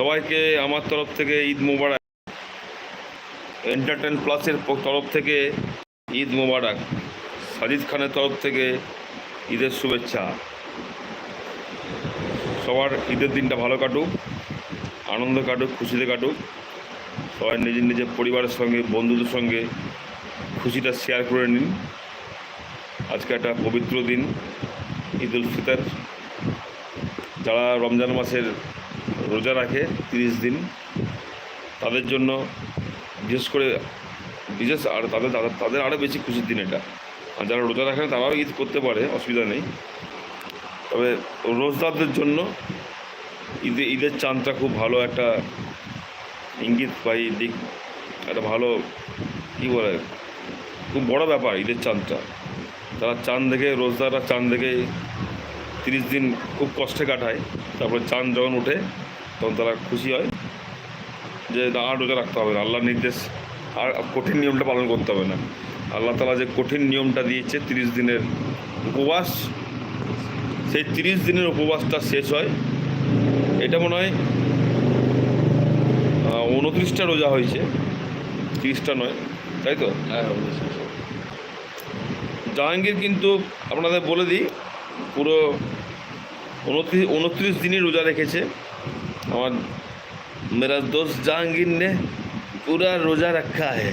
সবাইকে আমার তরফ থেকে ঈদ মোবারক। এন্টারটেন প্লাসের তরফ থেকে ঈদ মোবারক। সাজিদ খানের তরফ থেকে ঈদের শুভেচ্ছা। সবার ঈদের দিনটা ভালো কাটুক, আনন্দ কাটুক, খুশিতে কাটুক। সবাই নিজের নিজের পরিবারের সঙ্গে, বন্ধুদের সঙ্গে খুশিটা শেয়ার করে নিন। আজকে একটা পবিত্র দিন ঈদ উল ফিতর। যারা রমজান মাসের রোজা রাখে তিরিশ দিন। তাদের জন্য বিশেষ করে বিশেষ আর তাদের তাদের- আরও বেশি খুশির দিন এটা। আর যারা রোজা রাখে তারাও ঈদ করতে পারে, অসুবিধা নেই। তবে রোজদারদের জন্য ঈদে ঈদের চাঁদটা খুব ভালো একটা ইঙ্গিত বা দিক, একটা ভালো কী বলে, খুব বড় ব্যাপার ঈদের চাঁদটা। তারা চাঁদ দেখে, রোজদাররা চাঁদ দেখে তিরিশ দিন খুব কষ্টে কাটায়। তারপরে চাঁদ যখন ওঠে তখন তারা খুশি হয় যে না রোজা রাখতে হবে না। আল্লাহর নির্দেশ আর কঠিন নিয়মটা পালন করতে হবে না। আল্লাহ তালা যে কঠিন নিয়মটা দিয়েছে তিরিশ দিনের উপবাস সেই তিরিশ দিনের উপবাসটা শেষ হয়। এটা মনে হয় উনত্রিশটা রোজা হয়েছে। তিরিশটা নয় তাই তো? জাহাঙ্গীর কিন্তু আপনাদের বলে দিই পুরো উনত্রিশ উনত্রিশ দিনই রোজা রেখেছে। और मेरा दोस्त जहांगीर ने पूरा रोज़ा रखा है।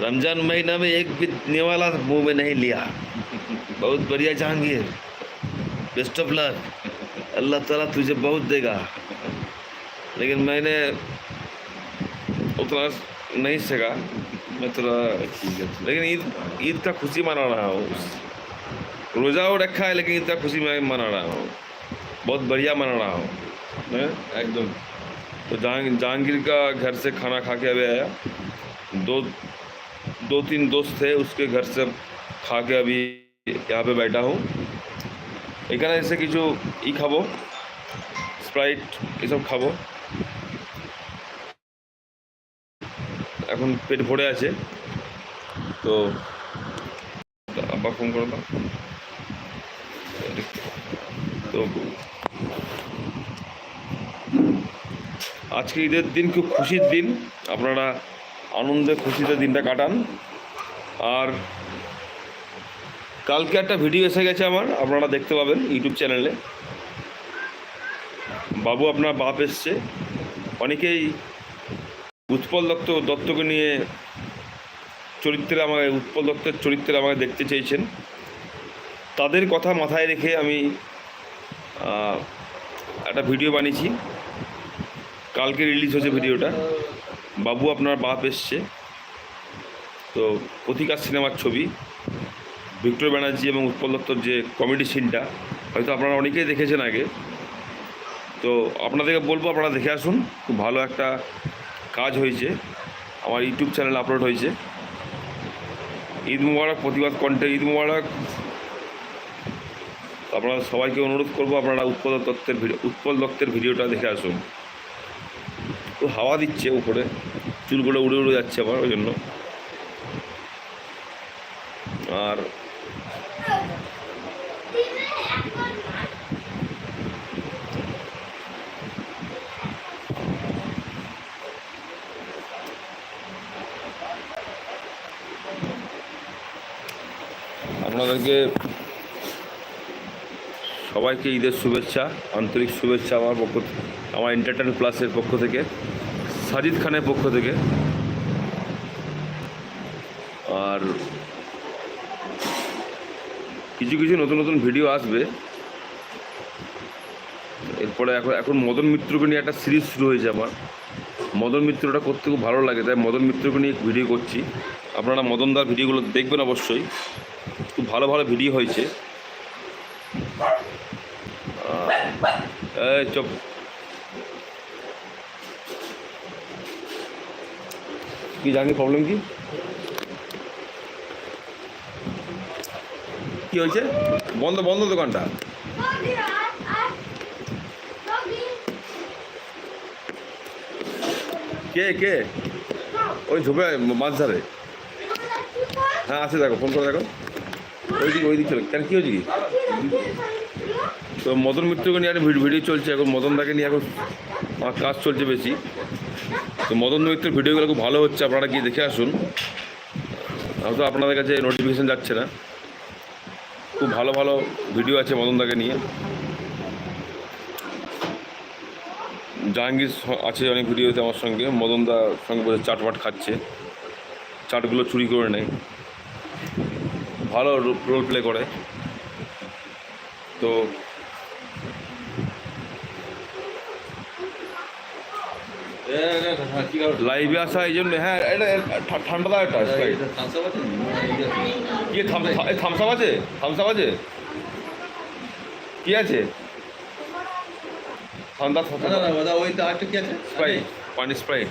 रमज़ान महीना में एक भी निवाला मुँह में नहीं लिया। बहुत बढ़िया जहांगीर। बेस्ट ऑफ़ लक अल्लाह ताला तुझे बहुत देगा। लेकिन मैंने उतना नहीं सका मैं थोड़ा ठीक है। लेकिन ईद ईद का खुशी मना रहा हूँ। रोज़ा वो रखा है, लेकिन ईद का खुशी मैं मना रहा हूँ। बहुत बढ़िया मना रहा हूँ। हैं? একদম तो जहांगीर जहांगीर का घर से खाना खा के अभी आया दो दो तीन दोस्त थे उसके घर से खा के अभी यहाँ पे बैठा हूँ এখানে এসে কিছু ই খাবো স্প্রাইট এসব খাবো এখন পেট ভরে আছে তো আব্বা ফোন করে দাও তো আজকে ঈদের দিন খুব খুশির দিন। আপনারা আনন্দে খুশিতে দিনটা কাটান। আর কালকে একটা ভিডিও এসে গেছে আমার, আপনারা দেখতে পাবেন ইউটিউব চ্যানেলে। বাবু আপনার বাপ এসছে। অনেকেই উৎপল দত্ত দত্তকে নিয়ে চরিত্রে আমাকে, উৎপল দত্তের চরিত্রে আমাকে দেখতে চেয়েছেন। তাদের কথা মাথায় রেখে আমি একটা ভিডিও বানিয়েছি। কালকে রিলিজ হয়েছে ভিডিওটা বাবু আপনার বাপ এসছে। তো প্রতিকার সিনেমার ছবি। ভিক্টর ব্যানার্জি এবং উৎপল দত্তর যে কমেডি সিনটা হয়তো আপনারা অনেকেই দেখেছেন আগে। তো আপনাদেরকে বলব, আপনারা দেখে আসুন। খুব ভালো একটা কাজ হয়েছে। আমার ইউটিউব চ্যানেল আপলোড হয়েছে। ঈদ মুবারক, প্রতিবাদ কণ্ঠে ঈদ মুবারক। আপনারা সবাইকে অনুরোধ করব, আপনারা উৎপল দত্তের ভিডিও উৎপল দত্তের ভিডিওটা দেখে আসুন। তো হাওয়া দিচ্ছে উপরে, চুলগুলো উড়ে উড়ে যাচ্ছে আমার ওই জন্য। আর আপনাদেরকে সবাইকে ঈদের শুভেচ্ছা, আন্তরিক শুভেচ্ছা আমার পক্ষ আমার এন্টারটেন প্লাসের পক্ষ থেকে। সাজিদ খানের পক্ষ থেকে। আর কিছু কিছু নতুন নতুন ভিডিও আসবে। এরপরে এখন এখন মদন মিত্রকে নিয়ে একটা সিরিজ শুরু হয়েছে আমার। মদন মিত্রটা করতে খুব ভালো লাগে, তাই মদন মিত্রকে নিয়ে ভিডিও করছি। আপনারা মদনদার ভিডিওগুলো দেখবেন অবশ্যই। খুব ভালো ভালো ভিডিও হয়েছে। চুপ কি জানি প্রবলেম কি? কি হয়েছে? বন্ধ বন্ধ দোকানটা। কে কে? ওই ঝোপে, মাছ ধরে। হ্যাঁ আছে, দেখো ফোন করে দেখো। ওই দিকে ওই দিক কেন, কী হয়েছে কি? তো মদন মিত্রকে নিয়ে একটা ভিডিও চলছে। এখন মদন দাকে নিয়ে এখন আমার কাজ চলছে বেশি। তো মদন মিত্রের ভিডিওগুলো খুব ভালো হচ্ছে, আপনারা গিয়ে দেখে আসুন। হয়তো আপনাদের কাছে নোটিফিকেশান যাচ্ছে না। খুব ভালো ভালো ভিডিও আছে মদনদাকে নিয়ে। জাহাঙ্গীর আছে অনেক ভিডিওতে আমার সঙ্গে মদনদার সঙ্গে বসে চাটপাট খাচ্ছে। চাটগুলো চুরি করে নেয়। ভালো রোল প্লে করে। তো লাইভে আসা এই জন্য হ্যাঁ এটা ঠান্ডা দাও Sprite। কি থামসাপ আছে? থামসাপ আছে? কি আছে? ঠান্ডা স্প্রাইট পানি স্প্রাইট।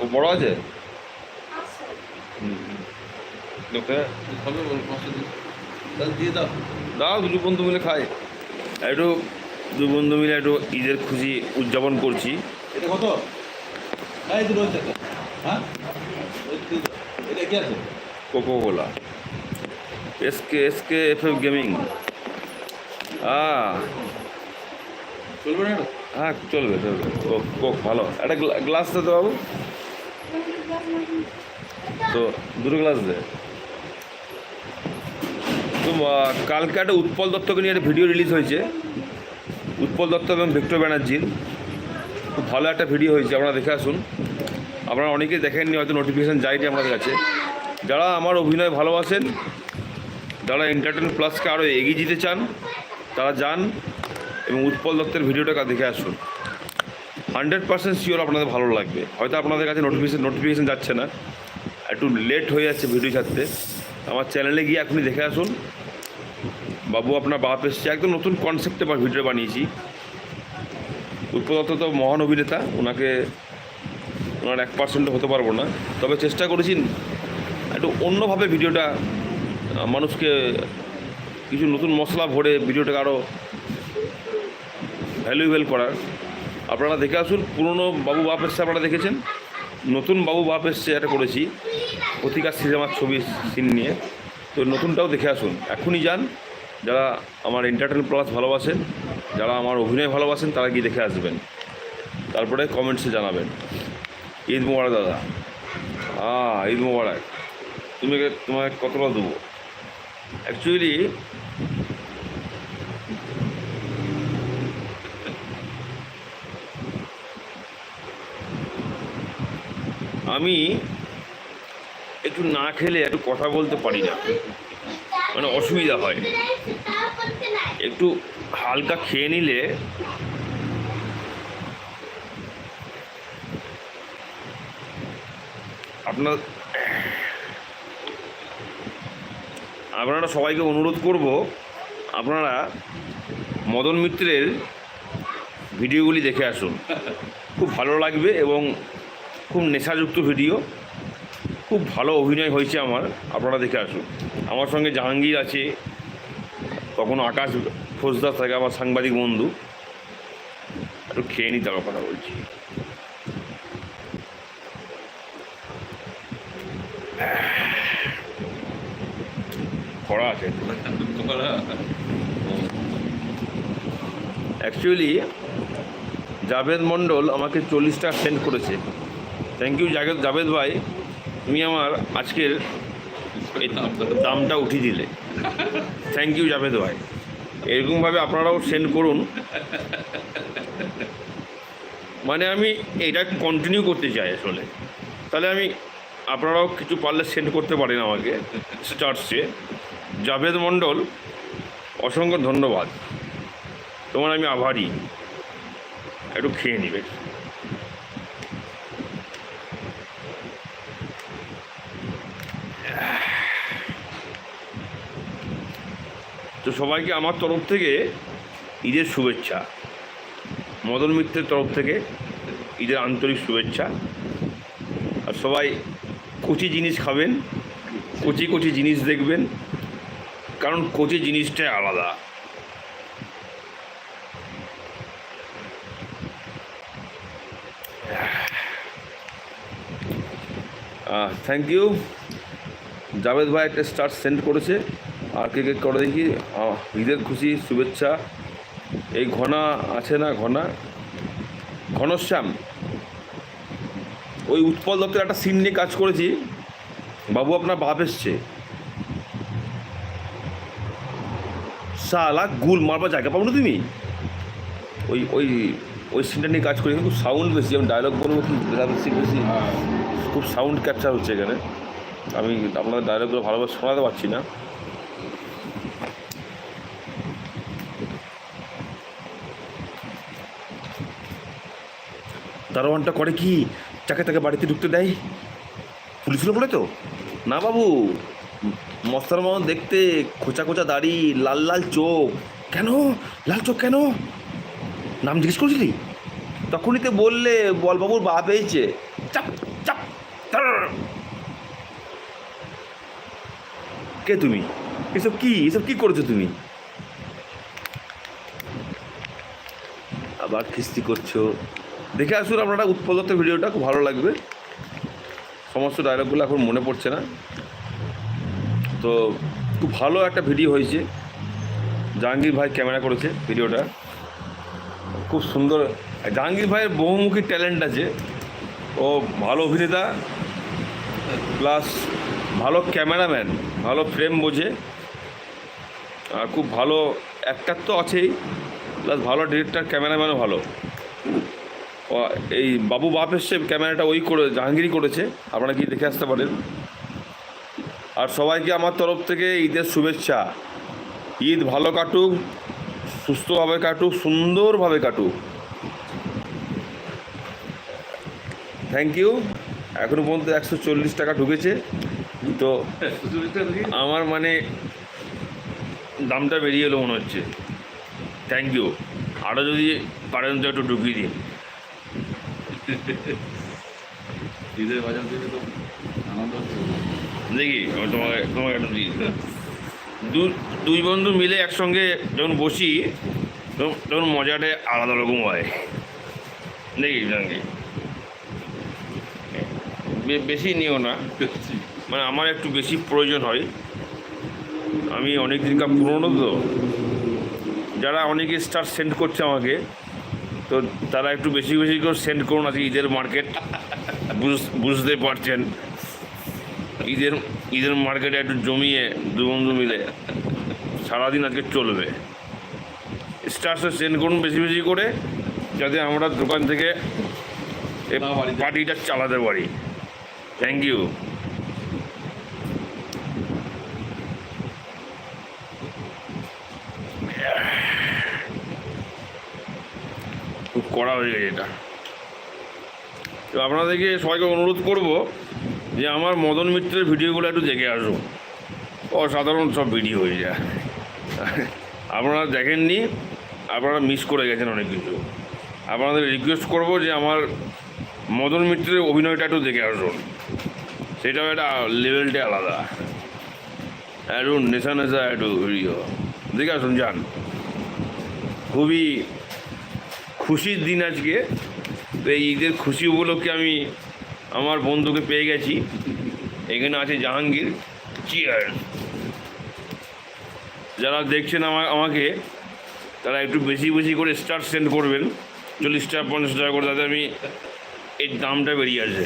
ও বড় আছে। লোকে দাও দুটো বন্ধু মিলে খাই। একটু দু বন্ধু মিলে একটু ঈদের খুশি উদযাপন করছি। এটা কত। হ্যাঁ Coca Cola S K S K F F gaming হ্যাঁ চলবে না হ্যাঁ চলবে চলবে। কোক কোক ভালো। একটা গ্লাস দে তো বাবু। তো দুটো গ্লাস দে। তো কালকে একটা উৎপল দত্তকে নিয়ে একটা ভিডিও রিলিজ হয়েছে। উৎপল দত্ত এবং ভিক্টর ব্যানার্জির খুব ভালো একটা ভিডিও হয়েছে, আপনারা দেখে আসুন। আপনারা অনেকেই দেখেননি, হয়তো নোটিফিকেশান যায়নি আমাদের কাছে। যারা আমার অভিনয় ভালোবাসেন, যারা এন্টারটেন প্লাসকে আরও এগিয়ে যেতে চান, তারা যান এবং উৎপল দত্তের ভিডিওটা দেখে আসুন। হান্ড্রেড পার্সেন্ট শিওর আপনাদের ভালো লাগবে। হয়তো আপনাদের কাছে নোটিফিকেশান নোটিফিকেশান যাচ্ছে না। একটু লেট হয়ে যাচ্ছে ভিডিও ছাড়তে। আমার চ্যানেলে গিয়ে এখনই দেখে আসুন। বাবু, আপনার বাপ এসছে। একদম নতুন কনসেপ্টে ভিডিও বানিয়েছি। উৎপল দত্ত তো মহান অভিনেতা, ওনাকে ওনার এক পার্সেন্টও হতে পারব না। তবে চেষ্টা করেছি একটু অন্যভাবে ভিডিওটা মানুষকে কিছু নতুন মশলা ভরে ভিডিওটাকে আরও ভ্যালুয়েবল করার। আপনারা দেখে আসুন, পুরনো বাবু বাপ এসছে, আপনারা দেখেছেন? নতুন বাবু বাপ এসছে, এটা করেছি। প্রতিকার সিনেমার ছবি সিন নিয়ে। তো নতুনটাও দেখে আসুন। এখনই যান যারা আমার এন্টারটেন প্লাস ভালোবাসেন, যারা আমার অভিনয় ভালোবাসেন, তারা গিয়ে দেখে আসবেন। তারপরে কমেন্টসে জানাবেন। ঈদ মোবারক দাদা। হ্যাঁ ঈদ মোবারক। তুমি তোমাকে কতটা দেবো? অ্যাকচুয়ালি আমি একটু না খেলে একটু কথা বলতে পারি না। মানে অসুবিধা হয়। একটু হালকা খেয়ে নিলে আপনার আপনারা সবাইকে অনুরোধ করব, আপনারা মদন মিত্রের ভিডিওগুলি দেখে আসুন। খুব ভালো লাগবে এবং খুব নেশাযুক্ত ভিডিও। খুব ভালো অভিনয় হয়েছে আমার, আপনারা দেখে আসুন। আমার সঙ্গে জাহাঙ্গীর আছে, কখনো আকাশ ফৌজদার থাকে, আমার সাংবাদিক বন্ধু। একটু খেয়ে নিতে হবে কথা বলছি। কড়া আছে। অ্যাকচুয়ালি জাভেদ মণ্ডল আমাকে চল্লিশ টাকা সেন্ড করেছে। থ্যাংক ইউ জাভেদ জাভেদ ভাই। তুমি আমার আজকের দামটা উঠিয়ে দিলে। থ্যাংক ইউ জাভেদ ভাই। এরকমভাবে আপনারাও সেন্ড করুন। মানে আমি এটা কন্টিনিউ করতে চাই আসলে। তাহলে আমি আপনারাও কিছু পারলে সেন্ড করতে পারেন আমাকে স্টার্সে জাভেদ মণ্ডল, অসংখ্য ধন্যবাদ। তোমার আমি আভারী। একটু খেয়ে নিবে। সবাইকে আমার তরফ থেকে ঈদের শুভেচ্ছা। মদন মিত্রের তরফ থেকে ঈদের আন্তরিক শুভেচ্ছা। আর সবাই কচি জিনিস খাবেন, কচি কচি জিনিস দেখবেন, কারণ কচি জিনিসটাই আলাদা। থ্যাংক ইউ জাভেদ ভাই একটা স্টার সেন্ড করেছে। আর ক্রিকেট করে দেখি। ঈদের খুশি শুভেচ্ছা। এই ঘনা আছে না ঘনা? ঘনশ্যাম। ওই উৎপল দপ্তরে একটা সিন নিয়ে কাজ করেছি। বাবু আপনার বাপ এসছে। সালা গুল মারবার জায়গা পাবো না তুমি? ওই ওই ওই সিনটা নিয়ে কাজ করি খুব সাউন্ড বেশি যেমন ডায়লগ বলব কি বেশি বেশি। খুব সাউন্ড ক্যাপচার হচ্ছে এখানে। আমি আপনাদের ডায়লগগুলো ভালোভাবে শোনাতে পারছি না। দারোয়ানটা করে কি? যাকে তাকে বাড়িতে ঢুকতে দেয়? পুলিশের বলে তো? না বাবু, মস্তার মতন দেখতে খোঁচা খোঁচা দাড়ি, লাল লাল চোখ। কেন? লাল চোখ কেন? নাম জিজ্ঞেস করেছিলি? তখনই তো বললে, বল বাবুর বাপ পেয়েছে। চাপ চাপ কে তুমি? এসব কি? এসব কি করেছ তুমি? আবার খিস্তি করছ? দেখে আসুন আপনারা উৎপল ভিডিওটা, খুব ভালো লাগবে। সমস্ত ডায়লগগুলো এখন মনে পড়ছে না। তো খুব ভালো একটা ভিডিও হয়েছে। জাহাঙ্গীর ভাই ক্যামেরা করেছে ভিডিওটা। খুব সুন্দর। জাহাঙ্গীর ভাইয়ের বহুমুখী ট্যালেন্ট আছে। ও ভালো অভিনেতা প্লাস ভালো ক্যামেরাম্যান ভালো ফ্রেম বোঝে। আর খুব ভালো অ্যাক্টার তো আছেই প্লাস ভালো ডিরেক্টর ক্যামেরাম্যানও ভালো। এই বাবু বাপ এসছে, ক্যামেরাটা ওই করে, জাহাঙ্গীরই করেছে। আপনারা কি দেখে আসতে পারেন। আর সবাইকে আমার তরফ থেকে ঈদের শুভেচ্ছা। ঈদ ভালো কাটুক, সুস্থভাবে কাটুক, সুন্দরভাবে কাটুক। থ্যাংক ইউ এখনও পর্যন্ত একশো চল্লিশ টাকা ঢুকেছে। তো আমার মানে দামটা বেরিয়ে এলো মনে হচ্ছে। থ্যাংক ইউ আরও যদি পারেন তো একটু ঢুকিয়ে দিন। ঈদের বাজার থেকে তো আনন্দ দেখি তোমাকে তোমাকে একটু দিই দুই বন্ধু মিলে একসঙ্গে যখন বসি তখন মজাটা আলাদা রকম হয়। দেখি বে- বেশি নিও না। মানে আমার একটু বেশি প্রয়োজন হয়। আমি অনেক দিনকার পুরনো তো। যারা অনেকে স্টার সেন্ড করছে আমাকে তো তারা একটু বেশি বেশি করে সেন্ড করুন আজকে ঈদের মার্কেট বুঝতে পারছেন। ঈদের ঈদের মার্কেটে একটু জমিয়ে দু বন্ধু মিলে সারাদিন আজকে চলবে। স্টার্সে সেন্ড করুন বেশি বেশি করে যাতে আমরা দোকান থেকে পার্টিটা চালাতে পারি। থ্যাংক ইউ খুব কড়া হয়ে গেছে এটা। তো আপনাদেরকে সবাইকে অনুরোধ করব যে আমার মদন মিত্রের ভিডিওগুলো একটু দেখে আসুন। অসাধারণ সব ভিডিও হয়ে যায়। আপনারা দেখেননি, আপনারা মিস করে গেছেন অনেক কিছু। আপনাদের রিকোয়েস্ট করব যে আমার মদন মিত্রের অভিনয়টা একটু দেখে আসুন। সেটাও একটা লেভেলটা আলাদা। একটু নেশা নেশা একটু দেখে আসুন, যান। খুবই খুশির দিন আজকে। তো এই ঈদের খুশি উপলক্ষে আমি আমার বন্ধুকে পেয়ে গেছি। এখানে আছে জাহাঙ্গীর। চিয়ার যারা দেখছেন আমা আমাকে, তারা একটু বেশি বেশি করে স্টার সেন্ড করবেন। চল্লিশ টাকা, পঞ্চাশ টাকা করে, তাতে আমি এই দামটা বেরিয়ে আসে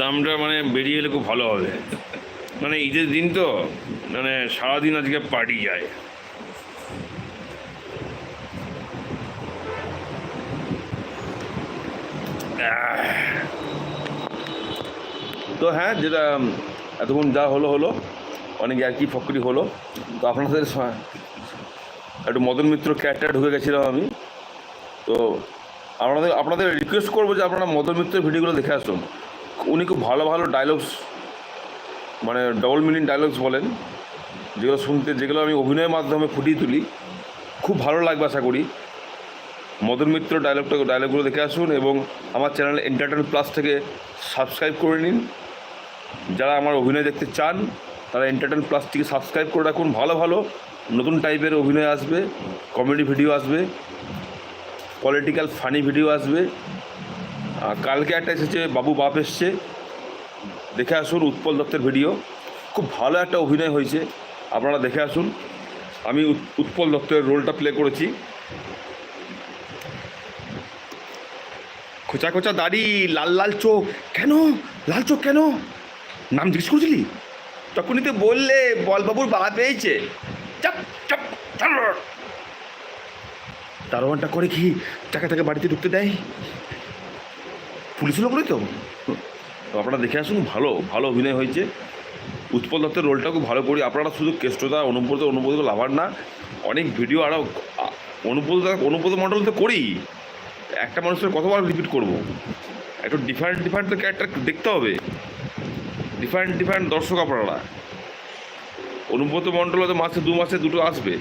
দামটা মানে বেরিয়ে এলে খুব ভালো হবে। মানে ঈদের দিন তো মানে সারাদিন আজকে পার্টি যায়। তো হ্যাঁ যেটা এতক্ষণ যা হলো হলো। অনেক আর কি ফকরি হলো। তো আপনাদের একটু মদন মিত্র ক্যারেক্টার ঢুকে গেছিলাম আমি। তো আপনাদের আপনাদের রিকোয়েস্ট করব যে আপনারা মদন মিত্রের ভিডিওগুলো দেখে আসুন। উনি খুব ভালো ভালো ডায়লগস মানে ডবল মিনিং ডায়লগস বলেন। যেগুলো শুনতে, যেগুলো আমি অভিনয়ের মাধ্যমে ফুটিয়ে তুলি। খুব ভালো লাগবে আশা করি। মদন মিত্র ডায়লগটা ডায়লগগুলো দেখে আসুন এবং আমার চ্যানেল এন্টারটেন প্লাস থেকে সাবস্ক্রাইব করে নিন। যারা আমার অভিনয় দেখতে চান, তারা এন্টারটেন প্লাসটিকে সাবস্ক্রাইব করে রাখুন। ভালো ভালো, নতুন টাইপের অভিনয় আসবে কমেডি ভিডিও আসবে পলিটিক্যাল ফানি ভিডিও আসবে। আর কালকে একটা এসেছে, বাবু বাপ এসছে। দেখে আসুন উৎপল দত্তের ভিডিও খুব ভালো একটা অভিনয় হয়েছে, আপনারা দেখে আসুন। আমি উৎ- উৎপল দত্তের রোলটা প্লে করেছি। খোঁচা খোঁচা দাড়ি, লাল লাল চোখ। কেন? লাল চোখ কেন? নাম জিজ্ঞেস করেছিলি? তখনই তো বললে, বলবাবুর বাবা পেয়েছে। চাপ চাপ দারোয়ানটা করে কি টাকা টাকা বাড়িতে ঢুকতে দেয়? পুলিশ লোক তো? আপনারা দেখে আসুন, ভালো ভালো অভিনয় হয়েছে। উৎপল দত্তের রোলটা খুব ভালো করি। আপনারা শুধু কেষ্টদা অনুব্রত অনুব্রত লাভার না, অনেক ভিডিও আরও অনুব্রত অনুব্রত মণ্ডল তো করি। একটা মানুষের কতবার রিপিট করব? একটু ডিফারেন্ট ডিফারেন্ট তো ক্যারেক্টার দেখতে হবে। ডিফারেন্ট ডিফারেন্ট দর্শক আপনারা। অনুব্রত মণ্ডল হয়তো মাসে দু মাসে দুটো আসবে।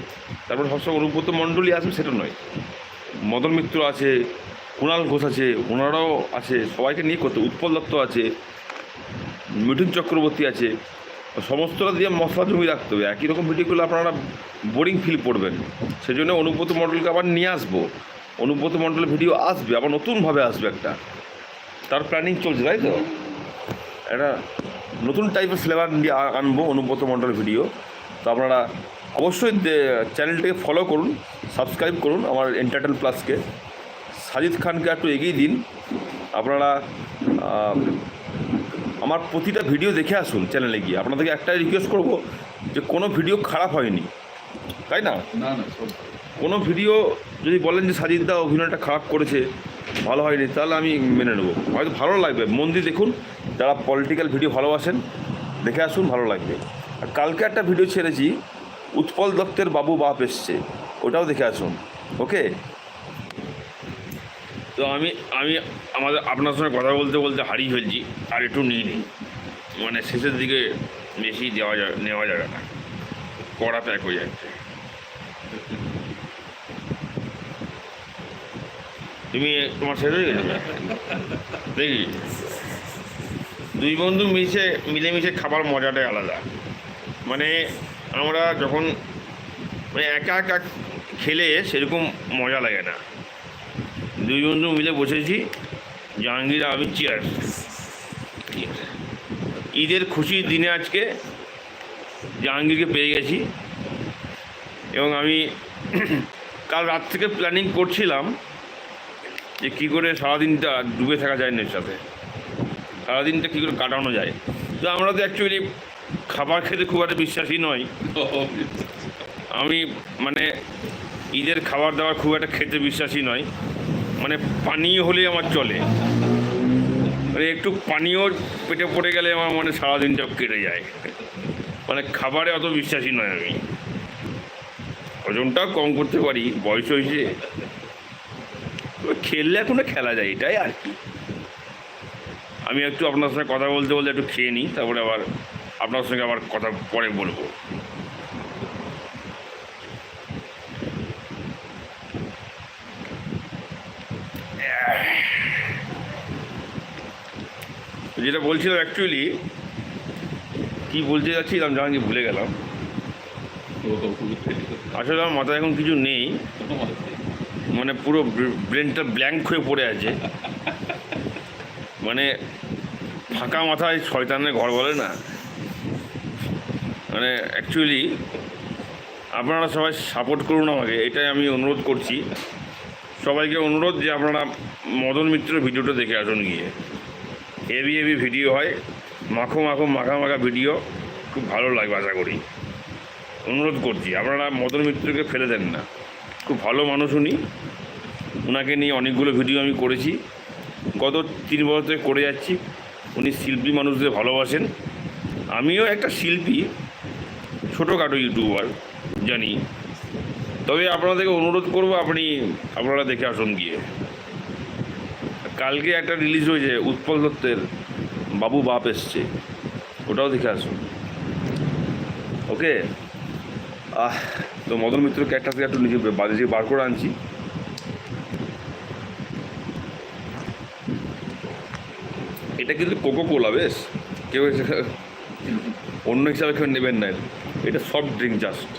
তারপর সবসময় অনুব্রত মণ্ডলই আসবে সেটা নয়। মদন মিত্র আছে, কুণাল ঘোষ আছে, ওনারাও আছে, সবাইকে নিয়ে করতে উৎপল দত্ত আছে, মিঠুন চক্রবর্তী আছে। সমস্তটা দিয়ে মশলা জমি রাখতে হবে। একই রকম ভিডিওগুলো আপনারা বোরিং ফিল করবেন। সেজন্য অনুব্রত মণ্ডলকে আবার নিয়ে আসব। অনুব্রত মণ্ডলের ভিডিও আসবে, আবার নতুনভাবে আসবে একটা। তার প্ল্যানিং চলছে, তাই তো? একটা নতুন টাইপের ফ্লেভার আ- আনব অনুব্রত মণ্ডলের ভিডিও। তো আপনারা অবশ্যই চ্যানেলটাকে ফলো করুন সাবস্ক্রাইব করুন আমার এন্টারটেন প্লাসকে সাজিদ খানকে একটু এগিয়ে দিন। আপনারা আমার প্রতিটা ভিডিও দেখে আসুন চ্যানেলে গিয়ে। আপনাদেরকে একটাই রিকোয়েস্ট করব যে কোনো ভিডিও খারাপ হয়নি। তাই না? না না কোনো ভিডিও যদি বলেন যে সাজিদ দা অভিনয়টা খারাপ করেছে, ভালো হয়নি, তাহলে আমি মেনে নেব। হয়তো ভালো লাগবে। মন দিয়ে দেখুন, যারা পলিটিক্যাল ভিডিও ভালোবাসেন, দেখে আসুন, ভালো লাগবে। আর কালকে একটা ভিডিও ছেড়েছি, উৎপল দত্তের বাবু বাপ এসছে, ওটাও দেখে আসুন, ওকে? তো আমি আমি আমাদের, আপনার সঙ্গে কথা বলতে বলতে হারিয়ে ফেলছি, আর একটু নিয়ে নিই। মানে শেষের দিকে বেশি দেওয়া যাবে নেওয়া যাবে না, কড়া প্যাক হয়ে যাচ্ছে। তুমি তোমার শেষ হয়ে গেছে? দেখি। দুই বন্ধু মিশে, মিলেমিশে খাবার মজাটাই আলাদা। মানে আমরা যখন মানে একা একা খেলে সেরকম মজা লাগে না। দুই বন্ধু মিলে বসেছি, জাহাঙ্গীর আমি চেয়ার ঈদের খুশির দিনে আজকে জাহাঙ্গীরকে পেয়ে গেছি। এবং আমি কাল রাত থেকে প্ল্যানিং করছিলাম যে কী করে সারাদিনটা ডুবে থাকা যায় না এর সাথে। সারাদিনটা কী করে কাটানো যায়। তো আমরা তো অ্যাকচুয়ালি খাবার খেতে খুব একটা বিশ্বাসী নয় আমি মানে ঈদের খাবার দাবার খুব একটা খেতে বিশ্বাসী নয় মানে পানীয় হলেই আমার চলে। মানে একটু পানীয় পেটে পড়ে গেলে আমার মানে সারাদিনটা কেটে যায়। মানে খাবারে অত বিশ্বাসী নয় আমি। ওজনটাও কম করতে পারি, বয়স হয়েছে। খেললে এখনও খেলা যায় এটাই আর কি। আমি একটু আপনার সঙ্গে কথা বলতে বলতে একটু খেয়ে নিই তারপরে আবার আপনার সঙ্গে আবার কথা পরে বলব। যেটা বলছিলাম অ্যাকচুয়ালি কি বলতে যাচ্ছিলাম জাহাঙ্গীর ভুলে গেলাম। আসলে আমার মাথায় এখন কিছু নেই। মানে পুরো ব্রেনটা ব্ল্যাঙ্ক হয়ে পড়ে আছে। মানে ফাঁকা মাথায় শয়তানের ঘর বলে না। মানে অ্যাকচুয়ালি আপনারা সবাই সাপোর্ট করুন আমাকে, এটাই আমি অনুরোধ করছি। সবাইকে অনুরোধ যে আপনারা মদন মিত্রের ভিডিওটা দেখে আসুন গিয়ে। হেভি হেভি ভিডিও হয়, মাখো মাখো, মাখা মাখা ভিডিও খুব ভালো লাগবে আশা করি। অনুরোধ করছি, আপনারা মদন মিত্রকে ফেলে দেন না। খুব ভালো মানুষ উনি। ওনাকে নিয়ে অনেকগুলো ভিডিও আমি করেছি। গত তিন বছর থেকে করে যাচ্ছি। উনি শিল্পী মানুষদের ভালোবাসেন। আমিও একটা শিল্পী, ছোটোখাটো ইউটিউবার, জানি। তবে আপনাদেরকে অনুরোধ করব আপনি, আপনারা দেখে আসুন গিয়ে। কালকে একটা রিলিজ হয়েছে, উৎপল দত্তের বাবু বাপ এসছে। ওটাও দেখে আসুন। ওকে আহ তো মদন মিত্র ক্যারেক্টার থেকে একটু নিজে বাজে যে বার করে আনছি। এটা কিন্তু কোকো কোলা বেশ। কেউ অন্য হিসাবে কেউ নেবেন না। এটা। সফট ড্রিঙ্ক জাস্ট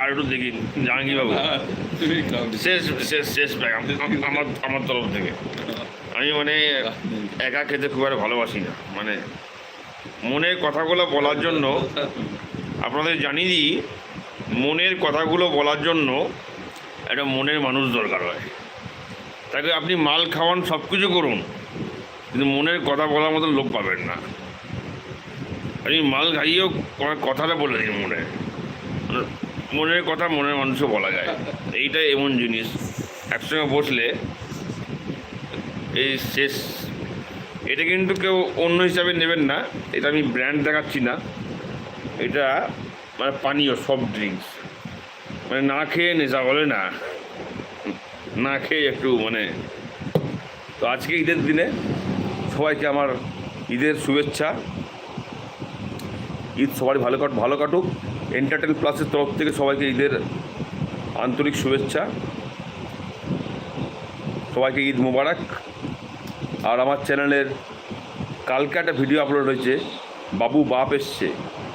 আর একটু দেখি জাহাঙ্গীর বাবু। তুমি শেষ শেষ শেষ ব্যাগ। আমার আমার তরফ থেকে। আমি মানে একা খেতে খুব একটা ভালোবাসি না। মানে মনের কথাগুলো বলার জন্য আপনাদের জানিয়ে দিই, মনের কথাগুলো বলার জন্য একটা মনের মানুষ দরকার হয়। তাকে আপনি মাল খাওয়ান, সব কিছু করুন, কিন্তু মনের কথা বলার মতো লোক পাবেন না। আপনি মাল খাইয়েও কথাটা বলে দিন মনে। মানে মনের কথা মনের মানুষও বলা যায়। এইটাই এমন জিনিস। একসঙ্গে বসলে এই শেষ এটা কিন্তু কেউ অন্য হিসাবে নেবেন না। এটা আমি ব্র্যান্ড দেখাচ্ছি না। এটা মানে পানীয় সফট ড্রিঙ্কস মানে না খেয়ে নেশা বলে না। না খেয়ে একটু মানে তো আজকে ঈদের দিনে সবাইকে আমার ঈদের শুভেচ্ছা। ঈদ সবারই ভালো কাট, ভালো কাটুক। এন্টারটেন প্লাসের তরফ থেকে সবাইকে ঈদের আন্তরিক শুভেচ্ছা। সবাইকে ঈদ মোবারক। আর আমার চ্যানেলের কালকে একটা ভিডিও আপলোড হয়েছে, বাবু বাপ এসছে,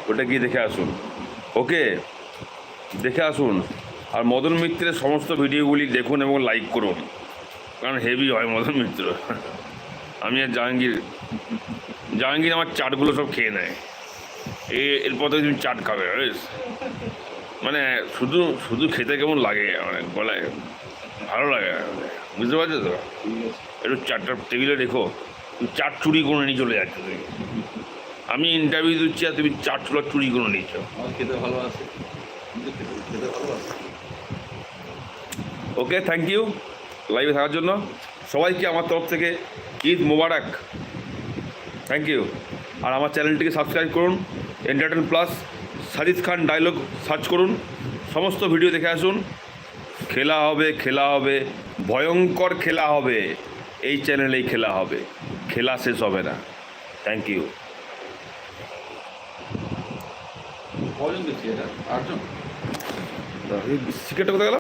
ওটা গিয়ে দেখে আসুন। ওকে, দেখে আসুন। আর মদন মিত্রের সমস্ত ভিডিওগুলি দেখুন এবং লাইক করুন। কারণ হেভি হয় মদন মিত্র। আমি আর জাহাঙ্গীর জাহাঙ্গীর আমার চাটগুলো সব খেয়ে নেয়। এ, এরপর তো তুমি চাট খাবে মানে শুধু শুধু খেতে কেমন লাগে মানে গলায়, ভালো লাগে বুঝতে পারছ তো? একটু চারটা টেবিলে রেখো তুমি চাট চুরি করে নিয়ে চলে যাচ্ছ তুমি। আমি ইন্টারভিউ দিচ্ছি আর তুমি চার চুলা চুরি করে নিচ্ছ। খেতে খেতে খেতে ভালোবাসে ওকে থ্যাংক ইউ লাইভে থাকার জন্য। সবাইকে আমার তরফ থেকে ঈদ মোবারক। থ্যাংক ইউ আর আমার চ্যানেলটিকে সাবস্ক্রাইব করুন। Entertain plus Sajid Khan dialogue search করুন। সমস্ত ভিডিও দেখে আসুন। খেলা হবে খেলা হবে ভয়ঙ্কর খেলা হবে এই চ্যানেলেই খেলা হবে। খেলা শেষ হবে না। থ্যাংক ইউ কজন দেখছি এটা? আটজন? সিক্রেটটা কোথায় গেল?